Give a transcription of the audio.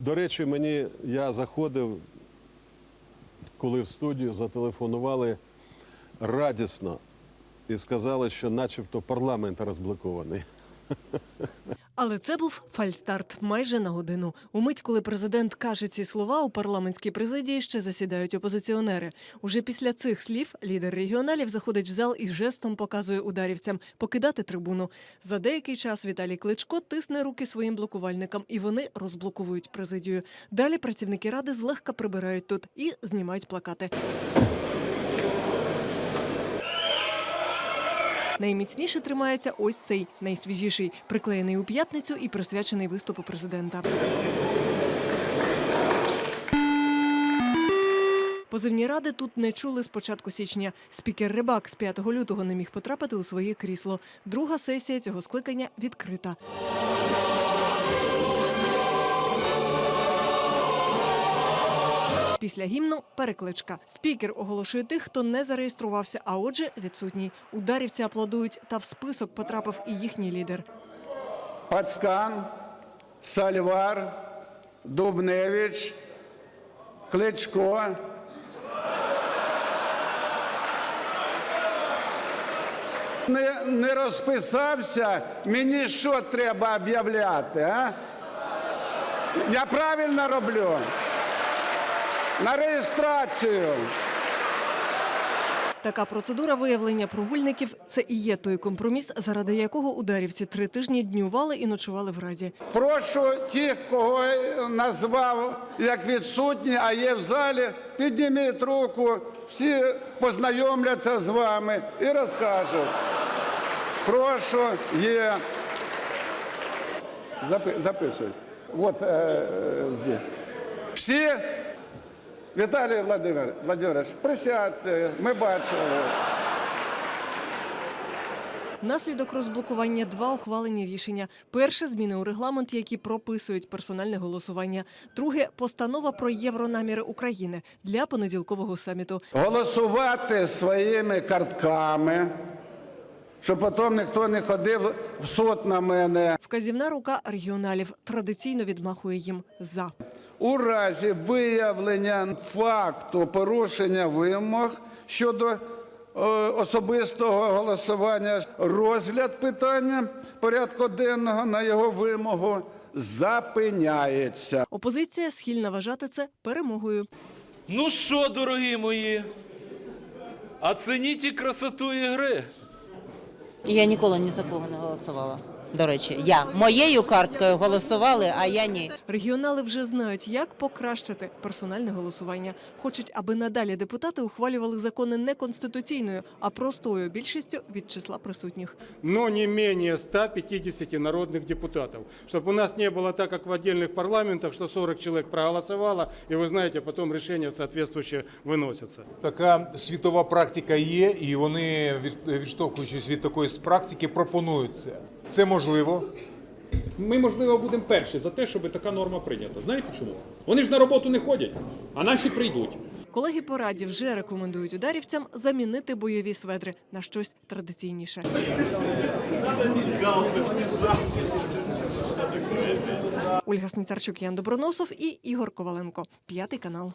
До речі, мені я заходив, коли в студію зателефонували радісно і сказали, що начебто парламент розблокований. Але це був фальстарт майже на годину. Умить, коли президент каже ці слова, у парламентській президії ще засідають опозиціонери. Уже після цих слів лідер регіоналів заходить в зал і жестом показує ударівцям покидати трибуну. За деякий час Віталій Кличко тисне руки своїм блокувальникам, і вони розблоковують президію. Далі працівники ради злегка прибирають тут і знімають плакати. Найміцніше тримається ось цей найсвіжіший, приклеєний у п'ятницю і присвячений виступу президента. Позивні ради тут не чули з початку січня. Спікер Рибак з 5 лютого не міг потрапити у своє крісло. Друга сесія цього скликання відкрита. Після гімну перекличка. Спікер оголошує тих, хто не зареєструвався, а отже, відсутній. Ударівці аплодують, та в список потрапив і їхній лідер. Пацкан, Сальвар, Дубневич, Кличко. Не, не розписався, мені що треба об'являти, а? Я правильно роблю. На реєстрацію. Така процедура виявлення прогульників це і є той компроміс, заради якого ударівці три тижні днювали і ночували в раді. Прошу тих, кого я назвав як відсутні, а є в залі, підніміть руку, всі познайомляться з вами і розкажуть. Прошу, є. Запи, записуй. От е, е, здесь. Всі. Віталій Владимир, Владимирович, присядьте, ми бачили. Наслідок розблокування два ухвалені рішення. Перше зміни у регламент, які прописують персональне голосування. Друге постанова про євронаміри України для понеділкового саміту. голосувати своїми картками, щоб потім ніхто не ходив в суд на мене. Вказівна рука регіоналів традиційно відмахує їм за. У разі виявлення факту порушення вимог щодо е, особистого голосування, розгляд питання порядку денного на його вимогу запиняється. Опозиція схильна вважати це перемогою. Ну що, дорогі мої, оцініть красоту ігри. Я ніколи ні за кого не голосувала. До речі, я моєю карткою голосували, а я ні. Регіонали вже знають, як покращити персональне голосування. Хочуть, аби надалі депутати ухвалювали закони не конституційною, а простою більшістю від числа присутніх. но не менее 150 народных депутатов. Чтобы у нас не было так, как в отдельных парламентах, что 40 человек проголосовало, и вы знаете, потом решения соответствующие выносятся. Така світова практика є, і вони, від- відштовхуючись від такої практики, пропонують це. Це можливо. Ми, можливо, будемо перші за те, щоб така норма прийнята. Знаєте чому? Вони ж на роботу не ходять, а наші прийдуть. Колеги по раді вже рекомендують ударівцям замінити бойові сведри на щось традиційніше. Ольга Сницарчук, Ян Доброносов і Ігор Коваленко. П'ятий канал.